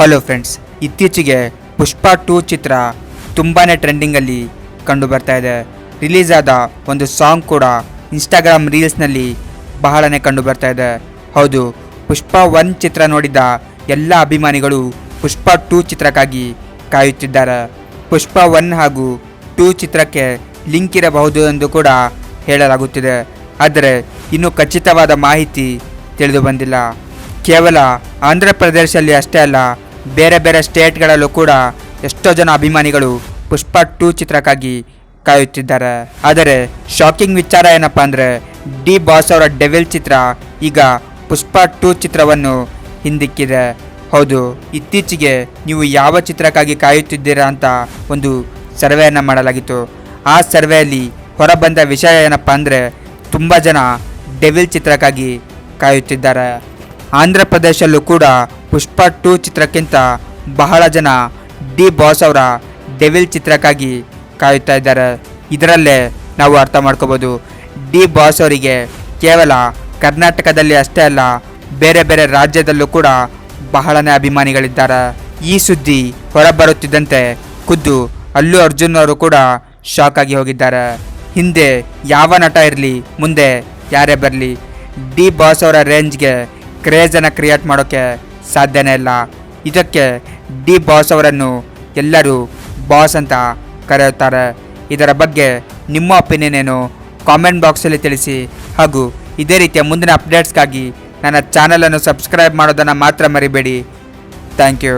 Hello friends ಇತ್ತೀಚೆಗೆ ಪುಷ್ಪ two ಚಿತ್ರ ತುಂಬಾ ಟ್ರೆಂಡಿಂಗಲ್ಲಿ ಕಂಡು ಬರ್ತಾ ಇದೆ. ರಿಲೀಸ್ ಆದ ಒಂದು ಸಾಂಗ್ ಕೂಡ ಇನ್ಸ್ಟಾಗ್ರಾಮ್ ರೀಲ್ಸ್ನಲ್ಲಿ ಬಹಳನೇ ಕಂಡು ಬರ್ತಾ ಇದೆ. ಹೌದು, ಪುಷ್ಪ ಒನ್ ಚಿತ್ರ ನೋಡಿದ ಎಲ್ಲ ಅಭಿಮಾನಿಗಳು ಪುಷ್ಪ ಟೂ ಚಿತ್ರಕ್ಕಾಗಿ ಕಾಯುತ್ತಿದ್ದಾರೆ. ಪುಷ್ಪ ಒನ್ ಹಾಗೂ ಟೂ ಚಿತ್ರಕ್ಕೆ ಲಿಂಕ್ ಇರಬಹುದು ಎಂದು ಕೂಡ ಹೇಳಲಾಗುತ್ತಿದೆ. ಆದರೆ ಇನ್ನೂ ಖಚಿತವಾದ ಮಾಹಿತಿ ತಿಳಿದು ಬಂದಿಲ್ಲ. ಕೇವಲ ಆಂಧ್ರ ಪ್ರದೇಶದಲ್ಲಿ ಅಷ್ಟೇ ಅಲ್ಲ ಬೇರೆ ಬೇರೆ ಸ್ಟೇಟ್ಗಳಲ್ಲೂ ಕೂಡ ಎಷ್ಟೋ ಜನ ಅಭಿಮಾನಿಗಳು ಪುಷ್ಪ ಟೂ ಚಿತ್ರಕ್ಕಾಗಿ ಕಾಯುತ್ತಿದ್ದಾರೆ. ಆದರೆ ಶಾಕಿಂಗ್ ವಿಚಾರ ಏನಪ್ಪ ಅಂದರೆ ಡಿ ಬಾಸ್ ಅವರ ಡೆವಿಲ್ ಚಿತ್ರ ಈಗ ಪುಷ್ಪ ಟೂ ಚಿತ್ರವನ್ನು ಹಿಂದಿಕ್ಕಿದೆ. ಹೌದು, ಇತ್ತೀಚೆಗೆ ನೀವು ಯಾವ ಚಿತ್ರಕ್ಕಾಗಿ ಕಾಯುತ್ತಿದ್ದೀರಾ ಅಂತ ಒಂದು ಸರ್ವೆಯನ್ನು ಮಾಡಲಾಗಿತ್ತು. ಆ ಸರ್ವೆಯಲ್ಲಿ ಹೊರಬಂದ ವಿಷಯ ಏನಪ್ಪ ಅಂದರೆ ತುಂಬ ಜನ ಡೆವಿಲ್ ಚಿತ್ರಕ್ಕಾಗಿ ಕಾಯುತ್ತಿದ್ದಾರೆ. ಆಂಧ್ರ ಪ್ರದೇಶಲ್ಲೂ ಕೂಡ ಪುಷ್ಪ ಟೂ ಚಿತ್ರಕ್ಕಿಂತ ಬಹಳ ಜನ ಡಿ ಬಾಸ್ ಅವರ ಡೆವಿಲ್ ಚಿತ್ರಕ್ಕಾಗಿ ಕಾಯುತ್ತಾ ಇದ್ದಾರೆ. ಇದರಲ್ಲೇ ನಾವು ಅರ್ಥ ಮಾಡ್ಕೋಬೋದು. ಡಿ ಬಾಸ್ ಅವರಿಗೆ ಕೇವಲ ಕರ್ನಾಟಕದಲ್ಲಿ ಅಷ್ಟೇ ಅಲ್ಲ, ಬೇರೆ ಬೇರೆ ರಾಜ್ಯದಲ್ಲೂ ಕೂಡ ಬಹಳನೇ ಅಭಿಮಾನಿಗಳಿದ್ದಾರೆ. ಈ ಸುದ್ದಿ ಹೊರಬರುತ್ತಿದ್ದಂತೆ ಖುದ್ದು ಅಲ್ಲು ಅರ್ಜುನ್ ಅವರು ಕೂಡ ಶಾಕ್ ಆಗಿ ಹೋಗಿದ್ದಾರೆ. ಹಿಂದೆ ಯಾವ ನಟ ಇರಲಿ, ಮುಂದೆ ಯಾರೇ ಬರಲಿ, ಡಿ ಬಾಸ್ ಅವರ ರೇಂಜ್ಗೆ ಕ್ರೇಜನ್ನು ಕ್ರಿಯೇಟ್ ಮಾಡೋಕ್ಕೆ ಸಾಧ್ಯನೇ ಇಲ್ಲ. ಇದಕ್ಕೆ ಡಿ ಬಾಸ್ ಅವರನ್ನು ಎಲ್ಲರೂ ಬಾಸ್ ಅಂತ ಕರೆಯುತ್ತಾರೆ. ಇದರ ಬಗ್ಗೆ ನಿಮ್ಮ ಒಪಿನಿಯನ್ ಏನು? ಕಾಮೆಂಟ್ ಬಾಕ್ಸಲ್ಲಿ ತಿಳಿಸಿ. ಹಾಗೂ ಇದೇ ರೀತಿಯ ಮುಂದಿನ ಅಪ್ಡೇಟ್ಸ್ಗಾಗಿ ನನ್ನ ಚಾನಲನ್ನು ಸಬ್ಸ್ಕ್ರೈಬ್ ಮಾಡೋದನ್ನು ಮಾತ್ರ ಮರಿಬೇಡಿ. Thank you